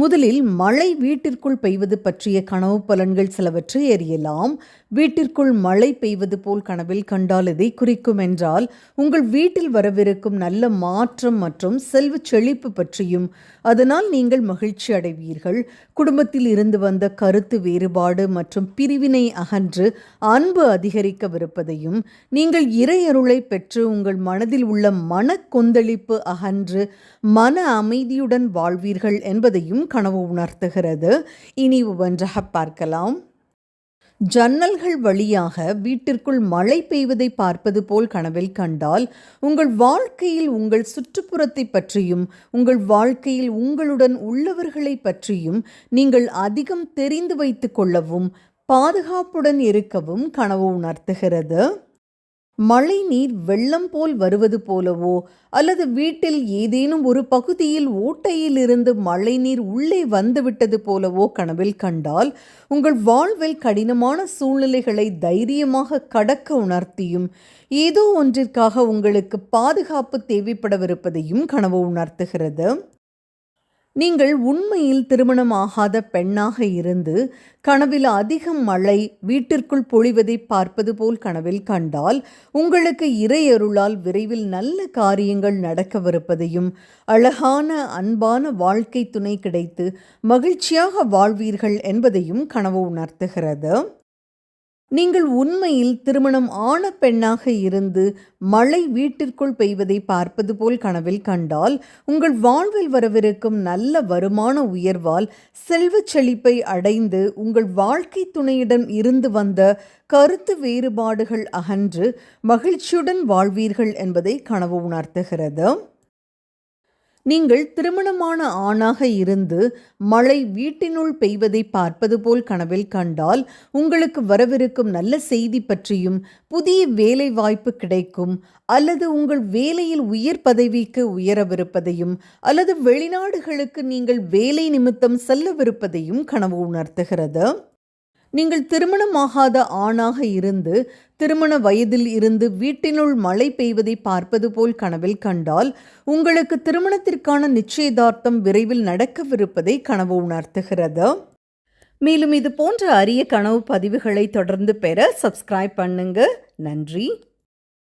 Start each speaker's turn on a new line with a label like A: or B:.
A: முதலில் மழை வீட்டிற்குள் பெய்வது பற்றிய கனவு பலன்கள் சிலவற்றை அறியலாம். வீட்டிற்குள் மழை பெய்வது போல் கனவில் கண்டால் இதை குறிக்கும் என்றால் உங்கள் வீட்டில் வரவிருக்கும் நல்ல மாற்றம் மற்றும் செல்வ செழிப்பு பற்றியும் அதனால் நீங்கள் மகிழ்ச்சி அடைவீர்கள். குடும்பத்தில் இருந்து வந்த கருத்து வேறுபாடு மற்றும் பிரிவினை அகன்று அன்பு அதிகரிக்கவிருப்பதையும் நீங்கள் இறையருளை பெற்று உங்கள் மனதில் உள்ள மன கொந்தளிப்பு அகன்று மன அமைதியுடன் வாழ்வீர்கள் என்பதையும் கனவு உணர்த்துகிறது. இனி ஒவ்வொன்றாக பார்க்கலாம். ஜன்னல்கள் வழியாக வீட்டிற்குள் மழை பெய்வதை பார்ப்பது போல் கனவில் கண்டால் உங்கள் வாழ்க்கையில் உங்கள் சுற்றுப்புறத்தை பற்றியும் உங்கள் வாழ்க்கையில் உங்களுடன் உள்ளவர்களை பற்றியும் நீங்கள் அதிகம் தெரிந்து வைத்துக் கொள்ளவும் பாதுகாப்புடன் இருக்கவும் கனவு உணர்த்துகிறது. மழை நீர் வெள்ளம் போல் வருவது போலவோ அல்லது வீட்டில் ஏதேனும் ஒரு பகுதியில் ஓட்டையில் இருந்து மழை நீர் உள்ளே வந்துவிட்டது போலவோ கனவில் கண்டால் உங்கள் வாழ்வில் கடினமான சூழ்நிலைகளை தைரியமாக கடக்க உணர்த்தியும் ஏதோ ஒன்றிற்காக உங்களுக்கு பாதுகாப்பு தேவைப்படவிருப்பதையும் கனவு உணர்த்துகிறது. நீங்கள் உண்மையில் திருமணமாகாத பெண்ணாக இருந்து கனவில் அதிகம் மழை வீட்டிற்குள் பொழிவதை பார்ப்பது போல் கனவில் கண்டால் உங்களுக்கு இறையருளால் விரைவில் நல்ல காரியங்கள் நடக்கவிருப்பதையும் அழகான அன்பான வாழ்க்கை துணை கிடைத்து மகிழ்ச்சியாக வாழ்வீர்கள் என்பதையும் கனவு உணர்த்துகிறது. நீங்கள் உண்மையில் திருமணம் ஆன பெண்ணாக இருந்து மழை வீட்டிற்குள் பெய்வதை பார்ப்பது போல் கனவில் கண்டால் உங்கள் வாழ்வில் வரவிருக்கும் நல்ல வருமான உயர்வால் செல்வச் செழிப்பை அடைந்து உங்கள் வாழ்க்கை துணையிடம் இருந்து வந்த கருத்து வேறுபாடுகள் அகன்று மகிழ்ச்சியுடன் வாழ்வீர்கள் என்பதை கனவு உணர்த்துகிறது. நீங்கள் திருமணமான ஆணாக இருந்து மழை வீட்டினுள் பெய்வதை பார்ப்பது போல் கனவில் கண்டால் உங்களுக்கு வரவிருக்கும் நல்ல செய்தி பற்றியும் புதிய வேலை வாய்ப்பு கிடைக்கும் அல்லது உங்கள் வேலையில் உயர் பதவிக்கு உயரவிருப்பதையும் அல்லது வெளிநாடுகளுக்கு நீங்கள் வேலை நிமித்தம் செல்லவிருப்பதையும் கனவு உணர்த்துகிறது. நீங்கள் திருமணமாகாத ஆணாக இருந்து திருமண வயதில் இருந்து வீட்டினுள் மழை பெய்வதை பார்ப்பது போல் கனவில் கண்டால் உங்களுக்கு திருமணத்திற்கான நிச்சயதார்த்தம் விரைவில் நடக்கவிருப்பதை கனவு உணர்த்துகிறது. மேலும் இது போன்ற அரிய கனவு பதிவுகளை தொடர்ந்து பெற சப்ஸ்கிரைப் பண்ணுங்க. நன்றி.